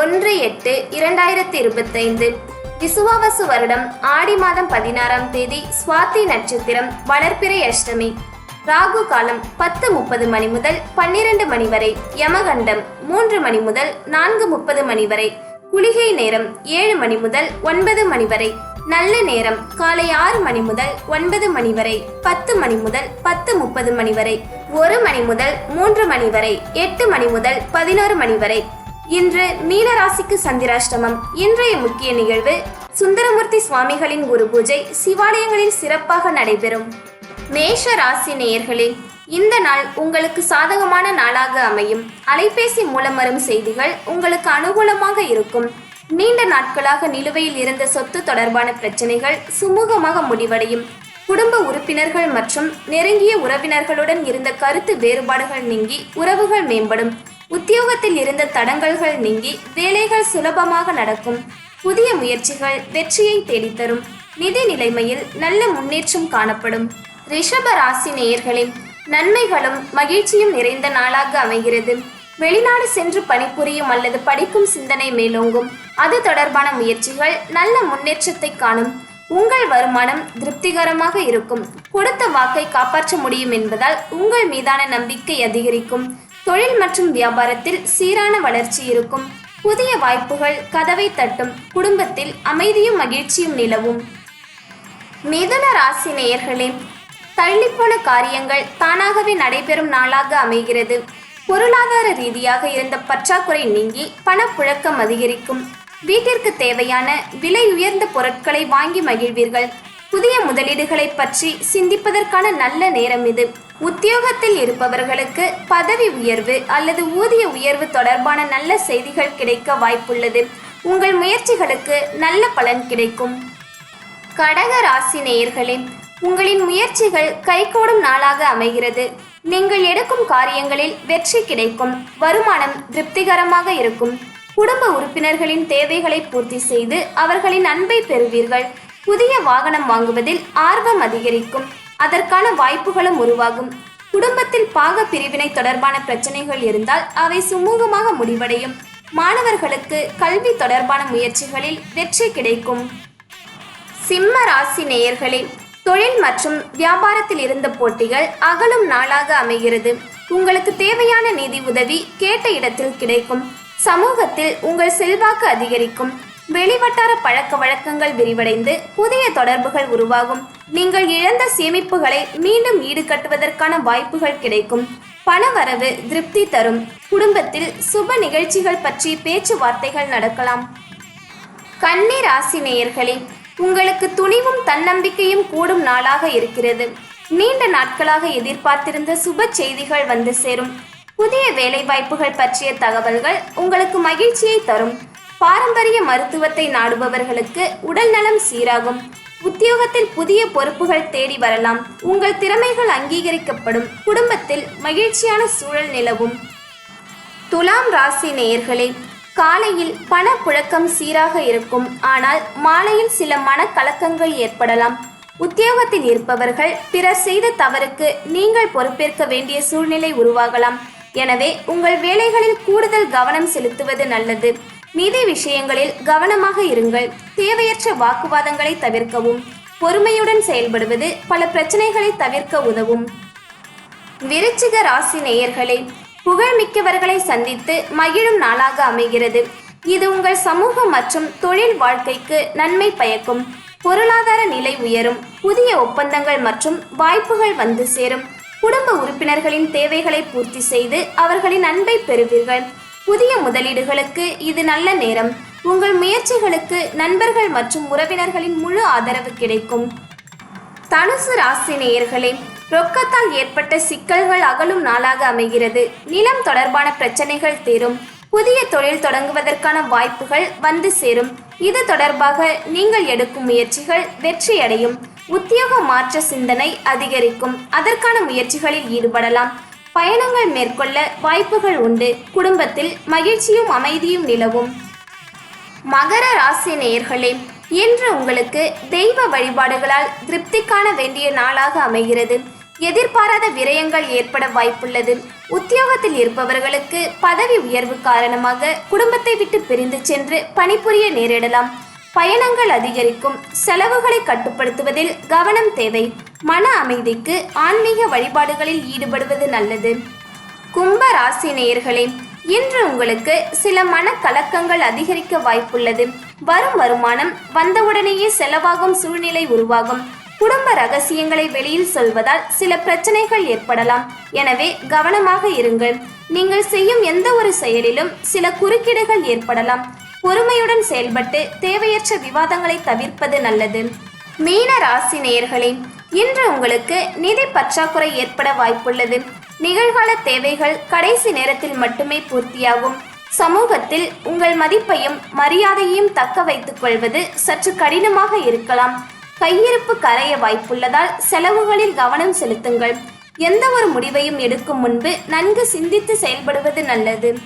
ஒன்று எட்டு இரண்டாயிரத்தி இருபத்தைந்து விசுவாவசு வருடம் ஆடி மாதம் பதினாறாம் தேதி சுவாதி நட்சத்திரம் வளர்ப்பிறை அஷ்டமி. ராகு காலம் பத்து முப்பது மணி முதல் பன்னிரண்டு மணி வரை. யமகண்டம் மூன்று மணி முதல் நான்கு முப்பது மணி வரை. குளிகை நேரம் ஏழு மணி முதல் ஒன்பது மணி வரை. நல்ல நேரம் காலை ஆறு மணி முதல் ஒன்பது மணி வரை. பத்து மணி முதல் பத்து முப்பது மணி வரை. ஒரு மணி முதல் மூன்று மணி வரை. எட்டு மணி முதல் பதினோரு மணி வரை. இன்று மீனராசிக்கு சந்திராஷ்டமம். இன்றைய முக்கிய நிகழ்வு சுந்தரமூர்த்தி சுவாமிகளின் குரு பூஜை சிவாலயங்களில் சிறப்பாக நடைபெறும். மேஷ ராசி நேயர்களே இந்த நாள் உங்களுக்கு சாதகமான நாளாக அமையும். அலைபேசி மூலம் வரும் செய்திகள் உங்களுக்கு அனுகூலமாக இருக்கும். நீண்ட நாட்களாக நிலுவையில் இருந்த சொத்து தொடர்பான பிரச்சனைகள் சுமூகமாக முடிவடையும். குடும்ப உறுப்பினர்கள் மற்றும் நெருங்கிய உறவினர்களுடன் இருந்த கருத்து வேறுபாடுகள் நீங்கி உறவுகள் மேம்படும். உத்தியோகத்தில் இருந்த தடங்கல்கள் நீங்கி வேலைகள் சுலபமாக நடக்கும். புதிய முயற்சிகள் வெற்றியை தேடித்தரும். நிதி நிலைமையில் நல்ல முன்னேற்றம் காணப்படும். ரிஷப ராசி நேயர்களின் நன்மைகளும் மகிழ்ச்சியும் நிறைந்த நாளாக அமைகிறது. வெளிநாடு சென்று பணிபுரியும் அல்லது படிக்கும் சிந்தனை மேலோங்கும். அது தொடர்பான முயற்சிகள் நல்ல முன்னேற்றத்தை காணும். உங்கள் வருமானம் திருப்திகரமாக இருக்கும். கொடுத்த வாக்கை காப்பாற்ற முடியும் என்பதால் உங்கள் மீதான நம்பிக்கை அதிகரிக்கும். தொழில் மற்றும் வியாபாரத்தில் சீரான வளர்ச்சி இருக்கும். புதிய வாய்ப்புகள் கதவை தட்டும். குடும்பத்தில் அமைதியும் மகிழ்ச்சியும் நிலவும். மிதுன ராசி நேயர்களே தள்ளிப்போன காரியங்கள் தானாகவே நடைபெறும் நாளாக அமைகிறது. பொருளாதார ரீதியாக இருந்த பற்றாக்குறை நீங்கி பணப்புழக்கம் அதிகரிக்கும். வீட்டிற்கு தேவையான விலை உயர்ந்த பொருட்களை வாங்கி மகிழ்வீர்கள். புதிய முதலீடுகளை பற்றி சிந்திப்பதற்கான நல்ல நேரம் இது. உத்தியோகத்தில் இருப்பவர்களுக்கு பதவி உயர்வு அல்லது ஊதிய உயர்வு தொடர்பான நல்ல செய்திகள் கிடைக்க வாய்ப்புள்ளது. உங்கள் முயற்சிகளுக்கு நல்ல பலன் கிடைக்கும். கடக ராசி நேயர்களே உங்களின் முயற்சிகள் கைகூடும் நாளாக அமைகிறது. நீங்கள் எடுக்கும் காரியங்களில் வெற்றி கிடைக்கும். வருமானம் திருப்திகரமாக இருக்கும். குடும்ப உறுப்பினர்களின் தேவைகளை பூர்த்தி செய்து அவர்களின் அன்பை பெறுவீர்கள். புதிய வாகனம் வாங்குவதில் ஆர்வம் அதிகரிக்கும். அதற்கான வாய்ப்புகளும் உருவாகும். குடும்பத்தில் பாக பிரிவினை தொடர்பான பிரச்சனைகள் இருந்தால் அவை சுமூகமாக முடிவடையும். மாணவர்களுக்கு கல்வி தொடர்பான முயற்சிகளில் வெற்றி கிடைக்கும். சிம்ம ராசி நேயர்களே தொழில் மற்றும் வியாபாரத்தில் இருந்த போட்டிகள் அகலும் நாளாக அமைகிறது. உங்களுக்கு தேவையான நிதி உதவி கேட்ட இடத்தில் கிடைக்கும். சமூகத்தில் உங்கள் செல்வாக்கு அதிகரிக்கும். வெளிவட்டார பழக்க வழக்கங்கள் விரிவடைந்து புதிய தொடர்புகள் உருவாகும். நீங்கள் இழந்த சேமிப்புகளை மீண்டும் ஈடுகட்டுவதற்கான வாய்ப்புகள் கிடைக்கும். பணவரவு திருப்தி தரும். குடும்பத்தில் சுப நிகழ்ச்சிகள் பற்றி பேச்சுவார்த்தைகள் நடக்கலாம். கன்னி ராசி நேயர்களே உங்களுக்கு துணிவும் தன்னம்பிக்கையும் கூடும் நாளாக இருக்கிறது. நீண்ட நாட்களாக எதிர்பார்த்திருந்த சுப செய்திகள் வந்து சேரும். புதிய வேலைவாய்ப்புகள் பற்றிய தகவல்கள் உங்களுக்கு மகிழ்ச்சியை தரும். பாரம்பரிய மருத்துவத்தை நாடுபவர்களுக்கு உடல் நலம் சீராகும். உத்தியோகத்தில் புதிய பொறுப்புகள் தேடி வரலாம். உங்கள் திறமைகள் அங்கீகரிக்கப்படும். குடும்பத்தில் மகிழ்ச்சியான சூழல் நிலவும். துலாம் ராசி நேயர்களே காலையில் பணப்புழக்கம் சீராக இருக்கும். ஆனால் மாலையில் சில மனக்கலக்கங்கள் ஏற்படலாம். உத்தியோகத்தில் இருப்பவர்கள் பிறர் செய்த தவறுக்கு நீங்கள் பொறுப்பேற்க வேண்டிய சூழ்நிலை உருவாகலாம். எனவே உங்கள் வேலைகளில் கூடுதல் கவனம் செலுத்துவது நல்லது. நிதி விஷயங்களில் கவனமாக இருங்கள். தேவையற்ற வாக்குவாதங்களை தவிர்க்கவும் பொறுமையுடன் செயல்படுவது பல பிரச்சனைகளை தவிர்க்க உதவும். விருச்சிக ராசி நேயர்களே புகழ்மிக்கவர்களை சந்தித்து மகிழும் நாளாக அமைகிறது. இது உங்கள் சமூக மற்றும் தொழில் வாழ்க்கைக்கு நன்மை பயக்கும். பொருளாதார நிலை உயரும். புதிய ஒப்பந்தங்கள் மற்றும் வாய்ப்புகள் வந்து சேரும். குடும்ப உறுப்பினர்களின் தேவைகளை பூர்த்தி செய்து அவர்களின் அன்பை பெறுவீர்கள். புதிய முதலீடுகளுக்கு இது நல்ல நேரம். உங்கள் முயற்சிகளுக்கு நண்பர்கள் மற்றும் உறவினர்களின் முழு ஆதரவு கிடைக்கும். தனுசு ராசி நேயர்களே ரொக்கத்தால் ஏற்பட்ட சிக்கல்கள் அகலும் நாளாக அமைகிறது. நிலம் தொடர்பான பிரச்சனைகள் தீரும். புதிய தொழில் தொடங்குவதற்கான வாய்ப்புகள் வந்து சேரும். இது தொடர்பாக நீங்கள் எடுக்கும் முயற்சிகள் வெற்றியடையும். உத்தியோக மாற்ற சிந்தனை அதிகரிக்கும். அதற்கான முயற்சிகளில் ஈடுபடலாம். பயணங்கள் மேற்கொள்ள வாய்ப்புகள் உண்டு. குடும்பத்தில் மகிழ்ச்சியும் அமைதியும் நிலவும். மகர ராசி நேயர்களே இன்று உங்களுக்கு தெய்வ வழிபாடுகளால் திருப்தி காண வேண்டிய நாளாக அமைகிறது. எதிர்பாராத விரயங்கள் ஏற்பட வாய்ப்புள்ளது. உத்தியோகத்தில் இருப்பவர்களுக்கு பதவி உயர்வு காரணமாக குடும்பத்தை விட்டு பிரிந்து சென்று பணிபுரிய நேரிடலாம். பயணங்கள் அதிகரிக்கும். செலவுகளை கட்டுப்படுத்துவதில் கவனம் தேவை. மன அமைதிக்கு ஆன்மீக வழிபாடுகளில் ஈடுபடுவது நல்லது. கும்ப ராசி நேயர்களே இன்று உங்களுக்கு சில மனக்கலக்கங்கள் அதிகரிக்க வாய்ப்புள்ளது. வரும் வருமானம் வந்தவுடனேயே செலவாகும் சூழ்நிலை உருவாகும். குடும்ப ரகசியங்களை வெளியில் சொல்வதால் சில பிரச்சனைகள் ஏற்படலாம். எனவே கவனமாக இருங்கள். நீங்கள் செய்யும் எந்த ஒரு செயலிலும் சில குறுக்கீடுகள் ஏற்படலாம். பொறுமையுடன் செயல்பட்டு தேவையற்ற விவாதங்களை தவிர்ப்பது நல்லது. மீன ராசி நேயர்களே இன்று உங்களுக்கு நிதி பற்றாக்குறை ஏற்பட வாய்ப்புள்ளது. நிகழ்கால தேவைகள் கடைசி நேரத்தில் மட்டுமே பூர்த்தியாகும். சமூகத்தில் உங்கள் மதிப்பையும் மரியாதையையும் தக்க வைத்துக் கொள்வது சற்று கடினமாக இருக்கலாம். கையிருப்பு கரைய வாய்ப்புள்ளதால் செலவுகளில் கவனம் செலுத்துங்கள். எந்த ஒரு முடிவையும் எடுக்கும் முன்பு நன்கு சிந்தித்து செயல்படுவது நல்லது.